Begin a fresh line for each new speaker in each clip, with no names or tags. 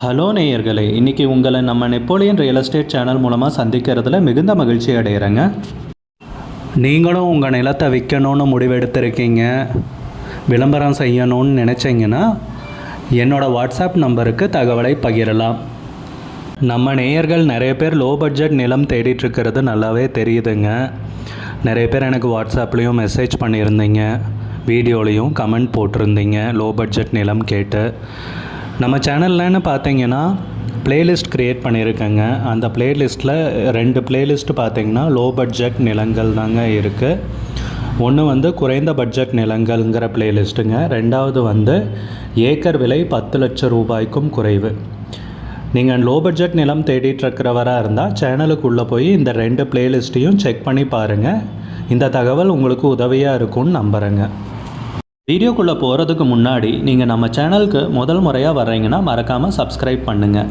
Hello நேயர்களே இன்றைக்கி உங்களை நம்ம நெப்போலியன் ரியல் எஸ்டேட் சேனல் மூலமாக சந்திக்கிறதுல மிகுந்த மகிழ்ச்சி அடைகிறேங்க நீங்களும் உங்கள் நிலத்தை விற்கணும்னு முடிவெடுத்திருக்கீங்க விளம்பரம் செய்யணும்னு நினச்சிங்கன்னா என்னோடய வாட்ஸ்அப் நம்பருக்கு தகவலை பகிரலாம். நம்ம நேயர்கள் நிறைய பேர் லோ பட்ஜெட் நிலம் தேடிட்டுருக்கிறது நல்லாவே தெரியுதுங்க. நிறைய பேர் எனக்கு வாட்ஸ்அப்லேயும் மெசேஜ் பண்ணியிருந்தீங்க வீடியோலையும் கமெண்ட் போட்டிருந்தீங்க லோ பட்ஜெட் நிலம் கேட்டு. நம்ம சேனல்லன்னு பார்த்தீங்கன்னா பிளேலிஸ்ட் க்ரியேட் பண்ணியிருக்கேங்க. அந்த பிளேலிஸ்ட்டில் ரெண்டு பிளேலிஸ்ட் பார்த்தீங்கன்னா லோ பட்ஜெட் நிலங்கள் தாங்க இருக்குது ஒன்று வந்து குறைந்த பட்ஜெட் நிலங்கள்ங்கிற பிளேலிஸ்ட்டுங்க ரெண்டாவது வந்து ஏக்கர் விலை பத்து லட்சம் ரூபாய்க்கும் குறைவு. நீங்கள் லோ பட்ஜெட் நிலம் தேடிட்டுருக்கிறவராக இருந்தால் சேனலுக்குள்ளே போய் இந்த ரெண்டு பிளேலிஸ்ட்டையும் செக் பண்ணி பாருங்கள் இந்த தகவல் உங்களுக்கு உதவியாக இருக்கும்னு நம்புகிறேங்க வீடியோக்குள்ளே போகிறதுக்கு முன்னாடி நீங்கள் நம்ம சேனலுக்கு முதல் முறையாக வர்றீங்கன்னா மறக்காமல் சப்ஸ்கிரைப் பண்ணுங்கள்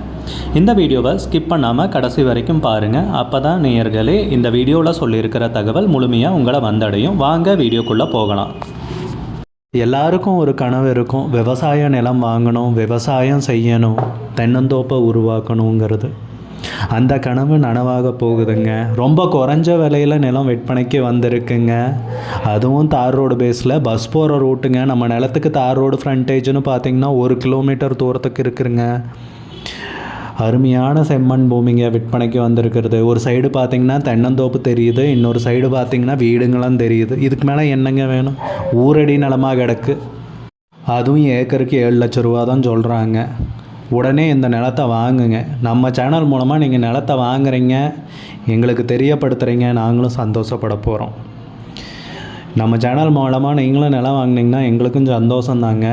இந்த வீடியோவை ஸ்கிப் பண்ணாமல் கடைசி வரைக்கும் பாருங்கள் அப்போ தான் நேயர்களே இந்த வீடியோவில் சொல்லியிருக்கிற தகவல் முழுமையாக உங்களை வந்தடையும். வாங்க வீடியோக்குள்ளே போகலாம். எல்லாருக்கும் ஒரு கனவு இருக்கும். விவசாய நிலம் வாங்கணும் விவசாயம் செய்யணும் தென்னந்தோப்பை உருவாக்கணுங்கிறது. அந்த கனவு நனவாக போகுதுங்க. ரொம்ப குறைஞ்ச விலையில் நிலம் விற்பனைக்கு வந்திருக்குங்க. அதுவும் தார் ரோடு பேஸில் பஸ் போகிற ரூட்டுங்க நம்ம நிலத்துக்கு தார் ரோடு ஃப்ரண்டேஜ்னு பார்த்தீங்கன்னா ஒரு கிலோமீட்டர் தூரத்துக்கு இருக்குதுங்க அருமையான செம்மண் பூமிங்க விற்பனைக்கு வந்திருக்கிறது. ஒரு சைடு பார்த்தீங்கன்னா தென்னந்தோப்பு தெரியுது. இன்னொரு சைடு பார்த்தீங்கன்னா வீடுங்களாம் தெரியுது. இதுக்கு மேலே என்னங்க வேணும்? ஊரடி நிலமாக கிடக்கு. அதுவும் ஏக்கருக்கு ஏழு லட்ச ரூபா தான் சொல்கிறாங்க உடனே இந்த நிலத்தை வாங்குங்க. நம்ம சேனல் மூலமாக நீங்கள் நிலத்தை வாங்குறீங்க எங்களுக்கு தெரியப்படுத்துகிறீங்க நாங்களும் சந்தோஷப்பட போகிறோம் நம்ம சேனல் மூலமாக நீங்களும் நிலம் வாங்கினீங்கன்னா எங்களுக்கும் சந்தோஷம் தாங்க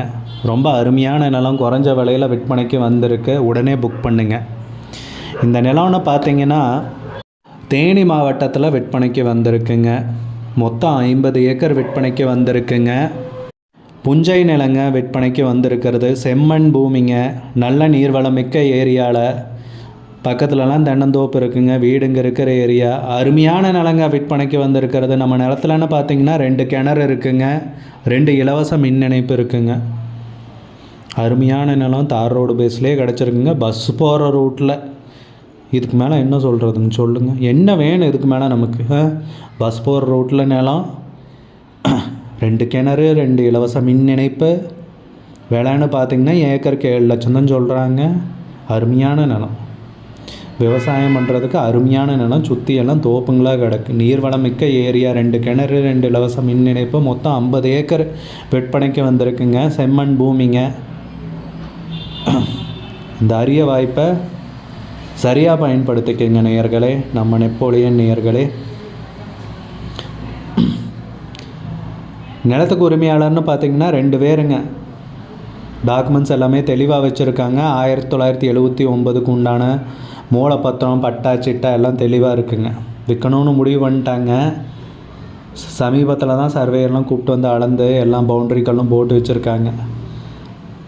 ரொம்ப அருமையான நிலம் குறைஞ்ச விலையில் விற்பனைக்கு வந்திருக்கு. உடனே புக் பண்ணுங்க. இந்த நிலம்னு பார்த்தீங்கன்னா தேனி மாவட்டத்தில் விற்பனைக்கு வந்திருக்குங்க. மொத்தம் ஐம்பது ஏக்கர் விற்பனைக்கு வந்திருக்குங்க. புஞ்சை நிலங்க விற்பனைக்கு வந்திருக்கிறது. செம்மண் பூமிங்க. நல்ல நீர்வளமிக்க ஏரியாவில் பக்கத்துலலாம் தென்னந்தோப்பு இருக்குங்க. வீடுங்க இருக்கிற ஏரியா. அருமையான நிலங்க விற்பனைக்கு வந்திருக்கிறது. நம்ம நிலத்துலன்னு பார்த்தீங்கன்னா ரெண்டு கிணறு இருக்குங்க. ரெண்டு இலவச மின் இணைப்பு இருக்குங்க. அருமையான நிலம். தார் ரோடு பேஸ்லேயே கிடச்சிருக்குங்க. பஸ் போகிற ரூட்டில் இதுக்கு மேலே என்ன சொல்கிறதுங்க சொல்லுங்கள் என்ன வேணும் இதுக்கு மேலே நமக்கு? பஸ் போகிற ரூட்டில் நிலம். ரெண்டு கிணறு ரெண்டு இலவச மின் இணைப்பு. விலைன்னு பார்த்திங்கன்னா ஏக்கருக்கு ஏழு லட்சம் தான் சொல்கிறாங்க அருமையான நிலம். விவசாயம் பண்ணுறதுக்கு அருமையான நிலம். சுற்றி எல்லாம் தோப்புங்களாக கிடக்கு. நீர்வளம் மிக்க ஏரியா. ரெண்டு கிணறு ரெண்டு இலவச மின் இணைப்பு. மொத்தம் ஐம்பது ஏக்கர் விற்பனைக்கு வந்திருக்குங்க. செம்மண் பூமிங்க. இந்த அரிய வாய்ப்பை சரியாக பயன்படுத்திக்கங்க நேயர்களே. நம்ம நெப்போலியன் நேயர்களே. நிலத்துக்கு உரிமையாளர்னு பார்த்தீங்கன்னா ரெண்டு பேருங்க. டாக்குமெண்ட்ஸ் எல்லாமே தெளிவாக வச்சுருக்காங்க. ஆயிரத்தி தொள்ளாயிரத்தி எழுபத்தி ஒம்பதுக்கு உண்டான மூலப்பத்திரம் பட்டா சிட்டா எல்லாம் தெளிவாக இருக்குங்க. விற்கணும்னு முடிவு பண்ணிட்டாங்க. சமீபத்தில் தான் சர்வேயெல்லாம் கூப்பிட்டு வந்து அளந்து எல்லாம் பவுண்ட்ரிக்கெல்லாம் போட்டு வச்சுருக்காங்க.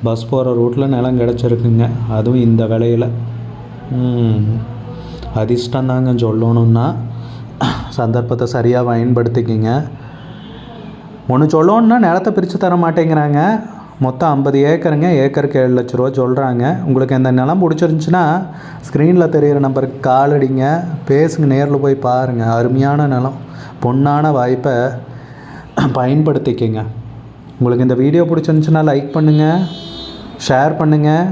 பஸ் போகிற ரூட்டில் நிலம் கிடச்சிருக்குங்க. அதுவும் இந்த விலையில். அதிர்ஷ்டம் தாங்க சொல்லணுன்னா சந்தர்ப்பத்தை சரியாக பயன்படுத்திக்கிங்க. ஒன்று சொல்லணுன்னா நிலத்தை பிரித்து தர மாட்டேங்கிறாங்க. மொத்தம் ஐம்பது ஏக்கருங்க. ஏக்கருக்கு ஏழு லட்ச ரூபா சொல்கிறாங்க உங்களுக்கு இந்த நிலம் பிடிச்சிருந்துச்சின்னா ஸ்க்ரீனில் தெரிகிற நம்பருக்கு கால் அடிங்க. பேசுங்க நேரில் போய் பாருங்கள் அருமையான நிலம். பொன்னான வாய்ப்பை பயன்படுத்திக்கங்க. உங்களுக்கு இந்த வீடியோ பிடிச்சிருந்துச்சின்னா லைக் பண்ணுங்கள் ஷேர் பண்ணுங்கள்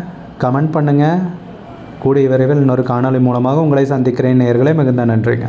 கமெண்ட் பண்ணுங்கள் கூடிய விரைவில் இன்னொரு காணொலி மூலமாக உங்களை சந்திக்கிறேன். நேர்களே மிகுந்த நன்றிங்க.